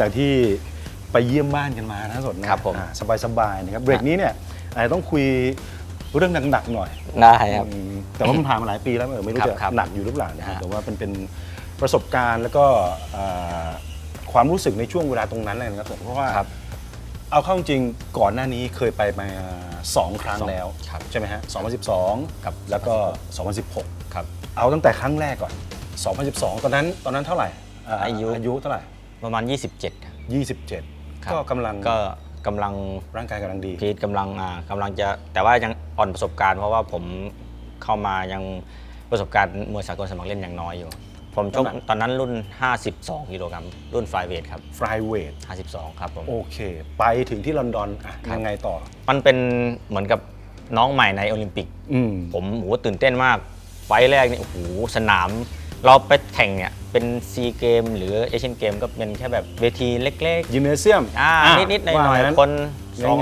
จากที่ไปเยี่ยมบ้านกันมานะสดนะครับผมสบายสบายๆนะครับเบรกนี้เนี่ยอาจจะต้องคุยเรื่องหนักๆหน่อยได้ครับ อืมแต่ว่ามันผ่านมาหลายปีแล้วเออไม่รู้ครับจะครับหนักอยู่หรือเปล่านะครับฮะ แต่ว่าเป็นเป็นประสบการณ์แล้วก็อ่าความรู้สึกในช่วงเวลาตรงนั้นเลยนะครับเพราะว่า ครับ เอาเข้าจริงๆก่อนหน้านี้เคยไปมาสองครั้งสองแล้ว ครับใช่ไหมฮะ 2012ครับ แล้วก็ 2016 ครับ เอาตั้งแต่ครั้งแรกก่อน 2012 ตอนนั้นตอนนั้นเท่าไหร่าอายุ อายุเท่าไหร่ ประมาณ 27ครับ 27 ครับ ก็กำลังก็กำลังร่างกายกำลังดีพีทกำลังอ่ากำลังจะแต่ว่ายังอ่อนประสบการณ์เพราะว่าผมเข้ามายังประสบการณ์มวยสากลสมัครเล่นยังน้อยอยู่ ผมชกน้ำหนักตอนนั้นรุ่น 52กิโลกรัมรุ่นไฟเวทครับ ฟรายเวท52 ครับผม โอเค ไปถึงที่ลอนดอนอะครับ ยังไงต่อ มันเป็นเหมือนกับน้องใหม่ในโอลิมปิก อืม ผมโหตื่นเต้นมาก ไฟล์แรกนี่โอ้โหสนาม เราไปแข่งเนี่ย เป็นซีเกมหรือเอเชียนเกมก็เป็นแค่แบบเวทีเล็ก ยิมเนเซียมๆ อ่า นิดๆหน่อยว่าๆงั้คน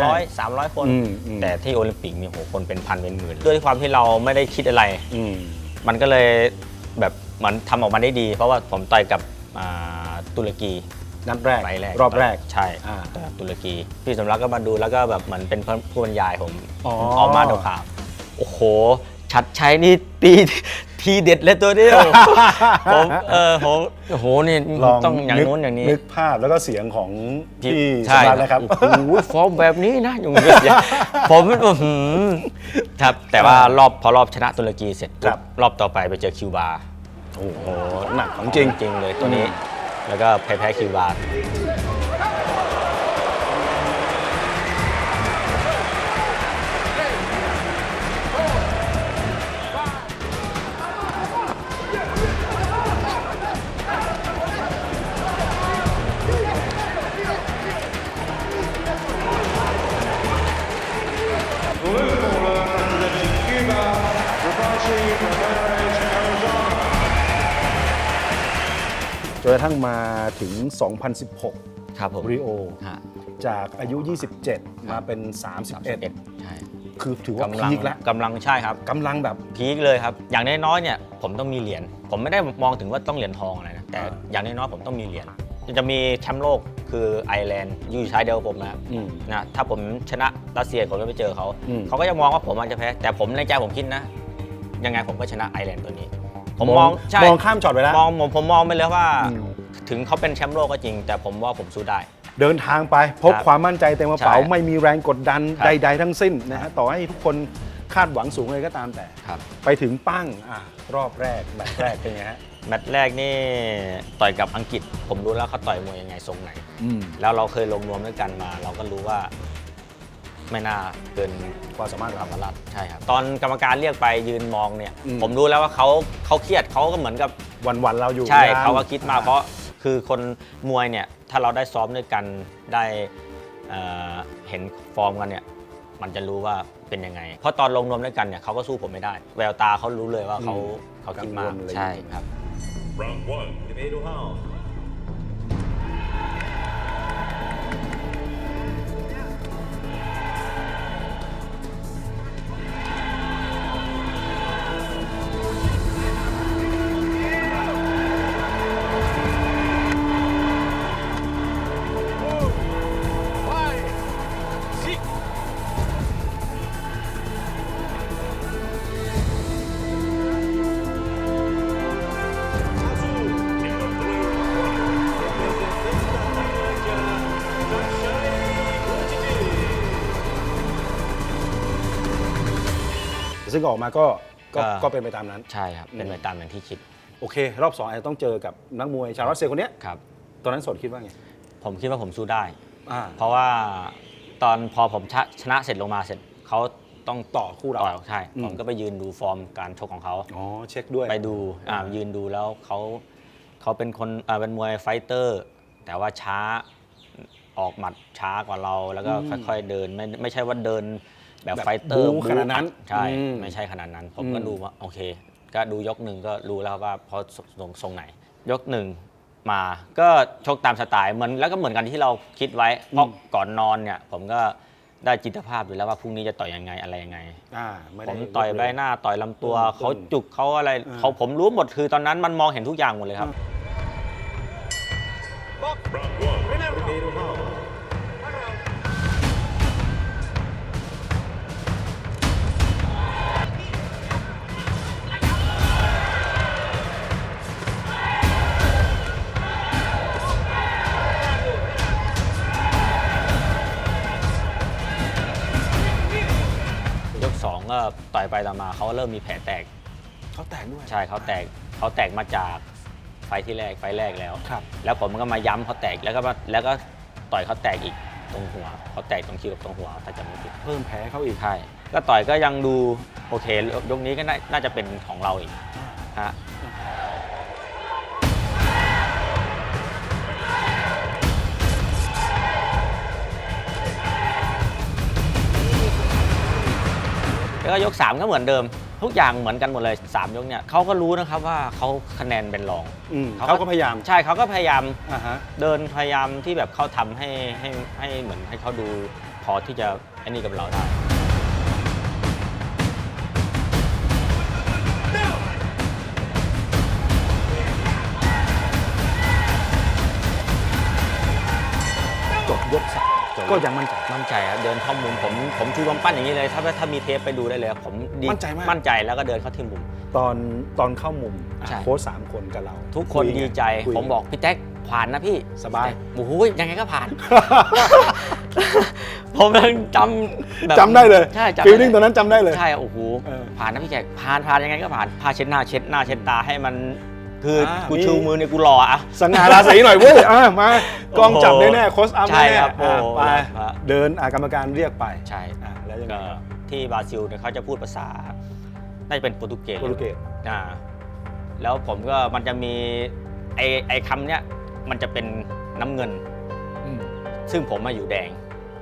ง่าย200 300 คน อืมอืม แต่ที่โอลิมปิกนี่โหคนเป็นพันเป็นหมื่นด้วยความที่เราไม่ได้คิดอะไร อืม มันก็เลยแบบมันทำออกมาได้ดี เพราะว่าผมต่อยกับอ่าตุรกีนัดแรก ไฟล์แรกรอบแรก ใช่อ่าต่อยกับตุรกีพี่สมรักก็มาดูแล้วก็แบบเหมือนเป็นผู้บรรยายผมอ๋อ ออกมาดูข่าวโอ้โห ชัดชัยนี่ตี ทีเด็ดเลยตัวเดียวผมเออผมโอ้โหนี่ต้องอย่างนู้นอย่างนี้นึกภาพแล้วก็เสียงของพี่สใช่มานนะครับโอ้โหฟอร์มแบบนี้นะอย่างนี้ผมอื้อหือครับแต่ว่ารอบพอรอบชนะตุรกีเสร็จครับรอบต่อไปไปเจอคิวบาโอ้โหหนักของจริงจริงเลยตัวนี้ แล้วก็แพ้แพ้คิวบา นกระทั่งมาถึง 2016ครับผมริโอ ฮะจากอายุ 27 มาเป็น 31ใช่คือถือว่ากำลังพีคแล้วกำลังใช่ครับ กำลังแบบ พีคเลยครับ อย่างน้อยๆเนี่ยผมต้องมีเหรียญ ผมไม่ได้มองถึงว่าต้องเหรียญทองอะไรนะ แต่อ่า อย่างน้อยๆผมต้องมีเหรียญ จะมีแชมป์โลกคือไอร์แลนด์อยู่ชายเดียวกับผมนะครับ อืม นะถ้าผมชนะรัสเซียผมจะไปเจอเขา อืม เขาก็จะมองว่าผมอาจจะแพ้ แต่ผมในใจผมคิดนะ ยังไงผมก็ชนะไอร์แลนด์ตัวนี้ ผมมองใช่มองข้ามช็อตไปแล้วมองผมผมมองไปเลยว่าอืมถึงเขาเป็นแชมป์โลกก็จริง แต่ผมว่าผมสู้ได้ เดินทางไปพบครับความมั่นใจเต็มกระเป๋าใช่ไม่มีแรงกดดันครับใด ๆ ทั้งสิ้นนะฮะต่อให้ทุกคนคาดหวังสูงเลยก็ตามแต่ครับไปถึงปั้งอะรอบแรกแมตช์แรกเป็นไงฮะแมตช์แรกนี่ต่อยกับอังกฤษ ผมรู้แล้วเขาต่อยมวยยังไงทรงไหนอืมแล้วเราเคยลงนวมด้วยกันมา เราก็รู้ว่า ไม่น่าเกินความสามารถธเรารรมรัตน์ใช่ครับ ตอนกรรมการเรียกไปยืนมองเนี่ย อืม ผมรู้แล้วว่าเขาเขาเครียดเขาก็เหมือนกับ วันๆเราอยู่ใช่ยังเขาก็คิดมากเพราะคือคนมวยเนี่ยถ้าเราได้ซ้อมด้วยกันได้เอ่อเห็นฟอร์มกันเนี่ยมันจะรู้ว่าเป็นยังไง เพราะตอนลงนวมด้วยกันเนี่ยเขาก็สู้ผมไม่ได้ แววตาเขารู้เลยว่าเขาเขาคิดมากใช่ครับ Round one, primeiro round. ซึ่งออกมาก็ก็ก็ ก็เป็นไปตามนั้น ใช่ครับ เป็นไปตามอย่างที่คิดโอเค รอบสองอาจจะต้องเจอกับนักมวยชาวรัสเซียคนเนี้ยครับ ตอนนั้นสดคิดว่าไงผมคิดว่าผมสู้ได้ อ่าเพราะว่าตอนพอผมชะชนะเสร็จลงมาเสร็จเขาต้องต่อคู่เราต่อใช่อืมผมก็ไปยืนดูฟอร์มการชกของเขา อ๋อเช็คด้วย ไปดูอ่ายืนดูแล้วเขาเขาเป็นคนอ่าเป็นมวยไฟเตอร์ แต่ว่าช้าออกหมัดช้ากว่าเราแล้วก็อืม ค่อยๆเดินไม่ไม่ใช่ว่าเดิน แบบแบบไฟเตอร์บู๊ขนาดนั้นใช่อืมไม่ใช่ขนาดนั้น ผมอืมก็ดูว่าโอเค ก็ดูยกหนึ่งก็รู้แล้วว่าเพราะทรงทรงไหน ยกหนึ่งมาก็ชกตามสไตล์เหมือนแล้วก็เหมือนกันที่เราคิดไว้เพราะก่อนนอนเนี่ย ผมก็ได้จิตภาพอยู่แล้วว่าพรุ่งนี้จะต่อยยังไงอะไรยังไง อ่าไม่ผได้มต่อยใบหน้าต่อยลำตัว อืมเขาจุกเขาอะไรอ่า เขาผมรู้หมดคือตอนนั้นมันมองเห็นทุกอย่างหมดเลยครับ Round ต่อยไปต่อมาเขาเริ่มมีแผลแตก เขาแตกด้วย ใช่เขาแตกเขาแตกมาจากไฟล์ที่แรกไฟล์แรกแล้ว ครับ แล้วผมก็มาย้ำเขาแตกแล้วก็มาแล้วก็ต่อยเขาแตกอีกตรงหัวเขาแตกตรงคิ้วกับตรงหัวถ้าจำไม่ผิด เพิ่มแพ้เขาอีก ใช่ก็ต่อยก็ยังดูโอเคยกนี้ก็น่าน่าจะเป็นของเราอีกฮะ แล้วก็ยก 3 ก็เหมือนเดิม ทุกอย่างเหมือนกันหมดเลย 3 ยกเนี่ยเขาก็รู้นะครับว่าเขาคะแนนเป็นรอง อืมเขาก็เขาก็พยายามใช่เขาก็พยายามอ่าฮะ เดินพยายามที่แบบเขาทำให้ให้ให้เหมือนให้เขาดูพอที่จะไอ้นี่กับเราได้ ก็ยังมั่นใจ มั่นใจครับเดินเข้ามุมผมผมชูกำปั้นอย่างนี้เลย ถ้าถ้ามีเทปไปดูได้เลยครับผมดีมั่นใจมาก มั่นใจแล้วก็เดินเข้าที่มุม ตอนตอนเข้ามุมอะใช่ โค้ชสามคนกับเราทุกคนยไงดีใจ คุย ผมบอกพี่แจ็คผ่านนะพี่สบาย โอ้โหยังไงก็ผ่าน ผมยังจำแบบจำได้เลยใช่จำฟีได้ลลิ่งตอนนั้นจำได้เลย ใช่โอ้โหเออผ่านนะพี่แจ็คผ่านผ่านยังไงก็ผ่านพาเช็ดหน้าเช็ดหน้าเช็ดตาให้มัน คืออากูมีชูมือเนี่ยกูรออะ สง่าราศีหน่อยเว้ยอะมากล้องจับแน่ๆโค้ชอัพใช่แน่ครับๆอะโอ้ไปครับ เดินอะกรรมการเรียกไปใช่อะแล้วยังไงก็ครับที่บราซิลเนี่ยเขาจะพูดภาษา น่าจะเป็นโปรตุเกสโปรตุเกสอ่าแล้วผมก็มันจะมีไอไอคำเนี้ยมันจะเป็นน้ำเงิน อืมซึ่งผมมาอยู่แดง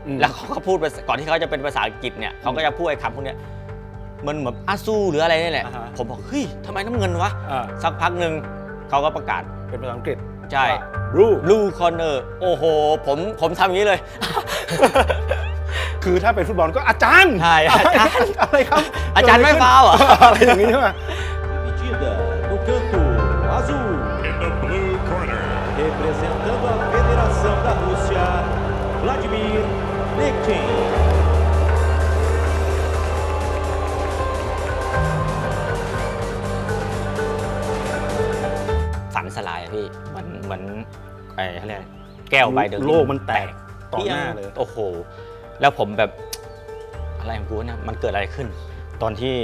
อืม แล้วเขาก็พูดภาษาก่อนที่เขาจะเป็นภาษาอังกฤษเนี่ยเขาก็จะพูดไอ้คำพวกเนี้ย มันเหมือนอาซูหรืออะไรนี่แหละ อ่าฮะผมบอกเฮ้ยทำไมน้ำเงินวะ อะสักพักหนึ่งเขาก็ประกาศ เป็นภาษาอังกฤษใช่ รูลูคอนเนอร์โอ้โห ผมผมทำอย่างนี้เลย คือถ้าเป็นฟุตบอลก็อาจารย์ใช่อาจารย์อะไรครับอาจารย์ไม่ฟาวล์เหรอ อะไรอย่างนี้ใช่ไหม Dividida no canto azul. In the blue corner. Representando a Federação da Rússia, Vladimir Nikin. พี่เหมันเหมือนไอ้เขาเรียกอะไรแก้วใบเดิมโลกมันแตกต่อหน้าเลย โอ้โห แล้วผมแบบอะไรของกูเนี่ยมันเกิดอะไรขึ้น ตอนที่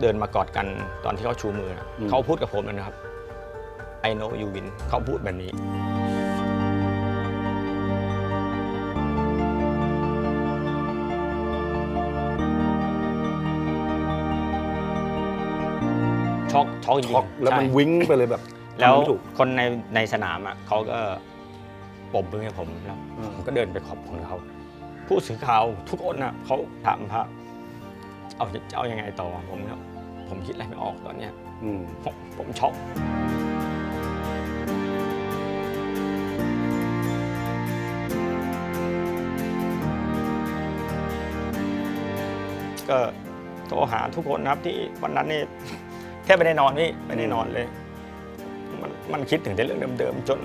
เดินมากอดกันตอนที่เขาชูมือนะอืม เขาพูดกับผมเลยนะครับ I know you win เขาพูดแบบนี้ ช็อกช็อกจริงช็อกๆแล้วมันใช่ วิ้งไปเลยแบบ แล้วทำไม่ถูกคนในในสนามอะเขาก็ปรบมือให้ผมแล้วอืมผมก็เดินไปขอบคุณเขาผู้สื่อข่าวทุกคนน่ะเขาถามพระเอาจะเอายังไงต่อผมก็ผมคิดอะไรไม่ออกตอนเนี้ยอืมผมผมช็อกก็โทรหาทุกคนนะครับที่วันนั้นนี่แทบไม่ได้นอนพี่ไม่ได้นอนเลย มันคิดถึงแต่เรื่องเดิมๆจน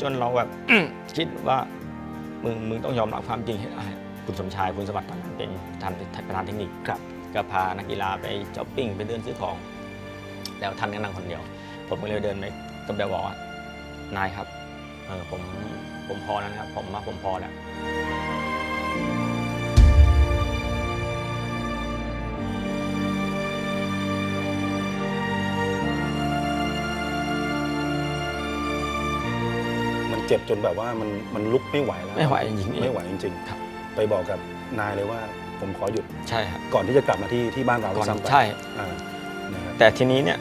จนเราแบบคิดว่ามึงมึงต้องยอมรับความจริงให้ได้คุณสมชายคุณสวัสดิ์ตอนนั้นเป็นท่านประธานเทคนิคครับก็พานักกีฬาไปช้อปปิ้งไปเดินซื้อของ แล้วท่านก็นั่งคนเดียว ผมก็เลยเดินไปกับเบลบอกว่านายครับเออผมผมพอแล้วนะครับผมมาผมพอแล้ว เจ็บจนแบบว่ามันมันลุกไม่ไหวแล้วไม่ไหวจริงๆไม่ไหวจริงครับๆไปบอกกับนายเลยว่าผมขอหยุดใช่ครับ ก่อนที่จะกลับมาที่ที่บ้านเราก่อนซ้ำไปใช่ อ่านะครับแต่ทีนี้เนี่ย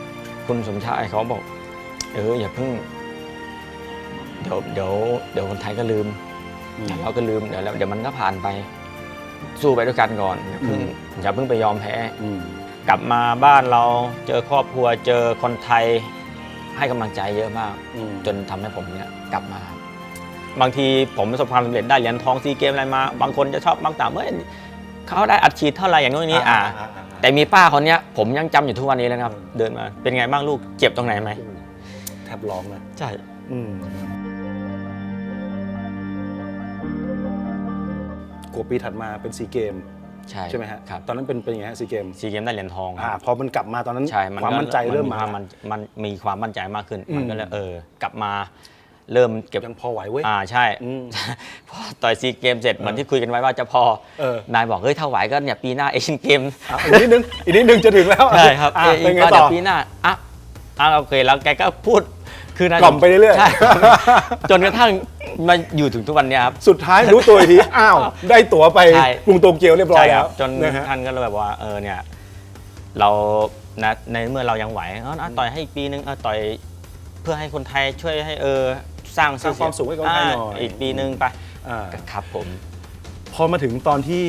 คุณสมชายเขาบอก เอออย่าเพิ่ง เดี๋ยวเดี๋ยวเดี๋ยวคนไทยก็ลืมอืมเราก็ลืมเดี๋ยวแล้วเดี๋ยวมันก็ผ่านไป สู้ไปด้วยกันก่อนอย่าเพิ่งอืม อย่าเพิ่งไปยอมแพ้ อืม กลับมาบ้านเราเจอครอบครัวเจอคนไทยให้กำลังใจเยอะมาก อืม จนทำให้ผมเนี่ยกลับมา บางทีผมประสบความสำเร็จได้เหรียญทองซีเกมอะไรมา บางคนจะชอบบางต่างเฮ้ยเขาได้อัดฉีดเท่าไหร่อย่างนู้นอย่างนี้อ่าอ่า แต่มีป้าคนเนี้ยผมยังจำอยู่ทุกวันนี้เลยนะครับอืมเดินมาเป็นไงบ้างลูกเจ็บตรงไหนไหมแทบร้องนะใช่อืมกว่าปีถัดมาเป็นซีเกมใช่ใช่ไหมฮะครับตอนนั้นเป็นเป็นยังไงฮะซีเกมซีเกมได้เหรียญทองอ่าพอมันกลับมาตอนนั้นใช่ความมั่นใจเริ่มมานมันมันมีความมั่นใจมากขึ้นอืมมันก็เลยเออกลับมา เริ่มเก็บยังพอไหวเว้ย อ่าใช่อืมพอต่อยซีเกมเสร็จเหมือนที่คุยกันไว้ว่าจะพอเออ นายบอกเฮ้ยถ้าไหวก็เนี่ยปีหน้าเอเชียนเกม อะอีกนิดนึง อีกนิดนึงจะถึงแล้วใช่ครับอะเอเป็นไงก็ต่เดี๋ยอ วปีหน้าอะอะโอเคแล้วแกก็พูดคือนายกล่อมไปเรื่อยๆ ใช่จนกระทั่งมาอยู่ถึงทุกวันเนี้ยครับ สุดท้ายรู้ตัวอีกที อ้าว ได้ตั๋วไปใช่ กรุงโตเกียวเรียบร้อยใช่คแล้รัวบจนนะฮะ ท่านก็เลยแบบว่าเออเนี่ยเรานะในเมื่อเรายังไหวเอออะต่อยให้อีกปีนึงเออต่อยเพื่อให้คนไทยช่วยให้เออ สร้างสร้างความสุขให้คนไทยหน่อยาอีกปีนึงไปอ่า ครับผม พอมาถึงตอนที่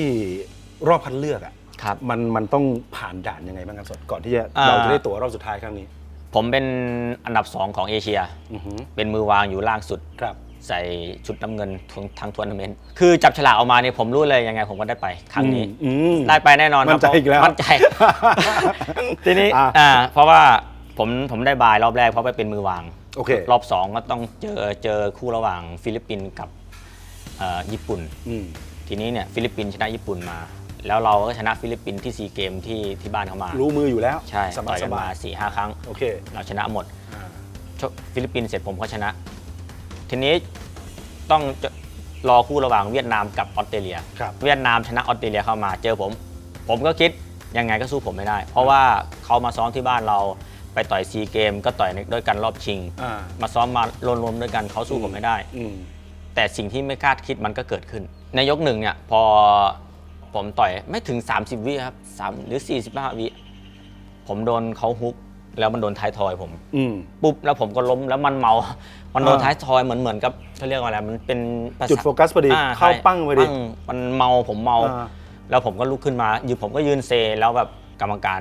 รอบคัดเลือกอะครับ มันมันต้องผ่านด่านยังไงบ้างครับสดก่อนที่จะอ่า เราจะได้ตั๋วรอบสุดท้ายครั้งนี้ผมเป็นอันดับ 2 ของเอเชีย อือหือเป็นมือวางอยู่ล่างสุด ครับ ใส่ชุดน้ำเงินทั้งทั้งทัวร์นาเมนต์ คือจับฉลากออกมาเนี่ยผมรู้เลยยังไงผมก็ได้ไปครั้งนี้ อืมได้ไปแน่นอนครับมั่นใจอีกแล้วมั่นใจ ทีนี้อะ อ่าเพราะว่าผมผมได้บายรอบแรกเพราะไปเป็นมือวาง โอเค รอบ 2 ก็ต้องเจอเจอคู่ระหว่างฟิลิปปินส์กับเอ่อญี่ปุ่น อืม ทีนี้เนี่ยฟิลิปปินส์ชนะญี่ปุ่นมา แล้วเราก็ชนะฟิลิปปินส์ที่ซีเกมที่ที่บ้านเขามารู้มืออยู่แล้ว ใช่สต่บาอยยสกันบามายสี่ห้าครั้ง โอเคเราชนะหมด อ่าชกฟิลิปปินส์เสร็จผมก็ชนะ ทีนี้ต้องจะรอคู่ระหว่างเวียดนามกับออสเตรเลีย ครับ เวียดนามชนะออสเตรเลียเข้ามาเจอผม ผมก็คิดยังไงก็สู้ผมไม่ได้ เพราะว่าเขามาซ้อมที่บ้านเรา ไปต่อยซีเกม ก็ต่อยด้วยกันรอบชิง อ่ามาซ้อมมารวมๆด้วยกันเขาสู้ผมไม่ได้ อืมแต่สิ่งที่ไม่คาดคิดมันก็เกิดขึ้น ในยกหนึ่งเนี่ยพอผมต่อยไม่ถึง 30 วิครับสามหรือ 45 วิ ผมโดนเขาฮุก แล้วมันโดนท้ายทอยผม อืม ปุ๊บแล้วผมก็ล้มแล้วมันเมา มันโดนอ่า ท้ายทอยเหมือนเหมือนกับเขาเรียกว่าอะไรมันเป็นภาษาจุดโฟกัสพอดี อ่เข้าใช่ปั้งพอดี มันเมาผมเมา อ่า แล้วผมก็ลุกขึ้นมายืนผมก็ยืนเซแล้วแบบกรรมการ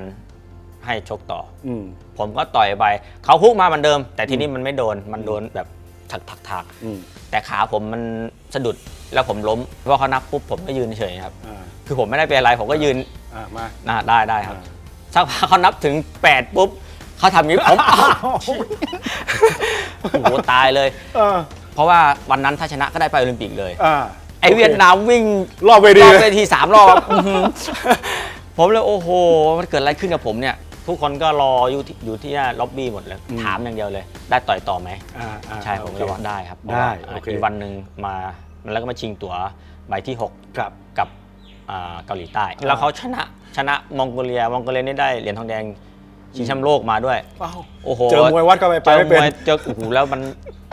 ให้ชกต่ออืมผมก็ต่อยไปเขาฮุกมาเหมือนเดิม แต่ทีนี้มันไม่โดนมันโดนแบบถักถักถักอืมแต่ขาผมมันสะดุดแล้วผมล้มเพราะเขานับปุ๊บผมก็ยืนเฉยครับอ่าคือผมไม่ได้เป็นอะไรผมก็ยืนอ่ามาอ่าได้ได้ครับอ่าสักพักเขานับถึง 8 ปุ๊บเขาทำอย่างนี้ผมโอ้โหตายเลยอ่าเพราะว่าวันนั้นถ้าชนะก็ได้ไปโอลิมปิกเลยอ่าไอเวียดนามวิ่งรอบเวทีรอบเลยเวทีสามรอบอื้อหือผมเลยโอ้โห มันเกิดอะไรขึ้นกับผมเนี่ย ทุกคนก็รออยู่ที่อยู่ที่หน้าล็อบบี้หมดเลยถามอย่างเดียวเลย ได้ต่อยต่อไหม อ่าอ่าใช่ผมโอก็เคบอกได้ครับได้เพราะว่าโอเคอีกวันหนึ่งมาแล้วก็มาชิงตั๋วใบที่ครับ6กับอ่าเกาหลีใต้แล้วเขาชนะชนะมองโกเลียมองโกเลียนี่ได้เหรียญทองแดงชิงแชมป์โลกมาด้วยอ้าวโอ้โหเจอมวยวัดก็ไปไปเจอไม่มเป็นวยเจอโอ้โหแล้วมัน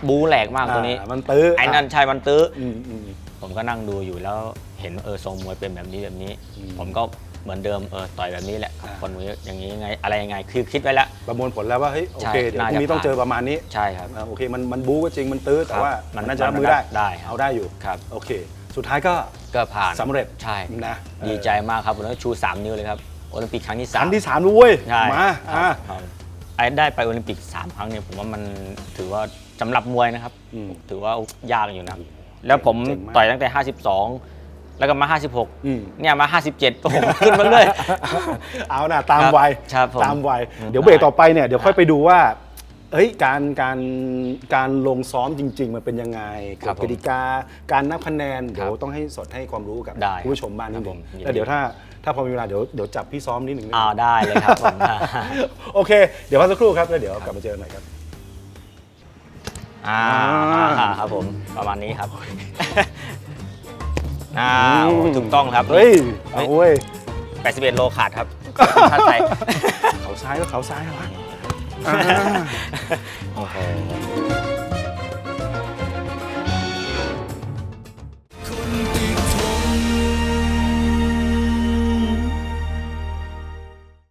บูแหลกมากตัวนี้อ่ามันตื้อไอ้นั่นใช่มันตื้ออืมอืม ผมก็นั่งดูอยู่แล้วเห็นเออทรงมวยเป็นแบบนี้แบบนี้ อืม ผมก็ เหมือนเดิมเออต่อยแบบนี้แหละกับอ่าคนมวยอย่างนี้ยังไงอะไรยังไงคือคิดไว้แล้ว ประมวลผลแล้วว่าเฮ้ยโอใช่เคเดี๋ยวพน่ารุ่งนี้จะต้องเจอผ่านประมาณนี้ใช่ครับ อ่าโอเคมันมันบู๊ก็จริงมันตื้อแต่ครับว่ามันน่าจะรับมันมือได้ได้ครับเอาได้อยู่ครับ โอเค สุดท้ายก็ ก็ผ่านสำเร็จใช่นะเออ ดีใจมากครับผมต้องชู 3 นิ้วเลยครับโอลิมปิกครั้งที่คสามรั้งที่สามด้วยใช่มาครัอ่าบครับไอ้ได้ไปโอลิมปิก 3 ครั้งเนี่ยผมว่ามันถือว่าสำหรับมวยนะครับ อืมถือว่ายากอยู่นะ แล้วผมเจ๋งมาก ต่อยตั้งแต่ 52 แล้วก็มา56อืมเนี่ยมา 57โอ้โหขึ้นมาเลยเอานะตามครับวัยครับผมตามวัยอืมเดี๋ยวเบรกได้ต่อไปเนี่ยเดี๋ยวค่อยไปดูว่าเอ้ยการการการลงซ้อมจริง ๆ มันเป็นยังไงกครับฎผมกติกาการนับคะแนนครับเดี๋ยวต้องให้สดให้ความรู้กับได้คุณผู้ชมบ้างนิดครับนึผงมยินดีแล้วเดี๋ยวถ้าถ้าพอมีเวลาเดี๋ยวเดี๋ยวจับพี่ซ้อมนิดหนึ่งอ่าได้เลยครับผม โอเค เดี๋ยวพักสักครู่ครับ แล้วเดี๋ยวกลับมาเจอกันใหม่ครับ อ่าอ่า ครับผมประมาณนี้ครับ อ่าโอ้ถูกต้องครับเฮ้ยเอาเว้ย81 โลขาดครับชาติไทยเขาซ้ายก็เขาซ้ายวะอ่าโอ้โห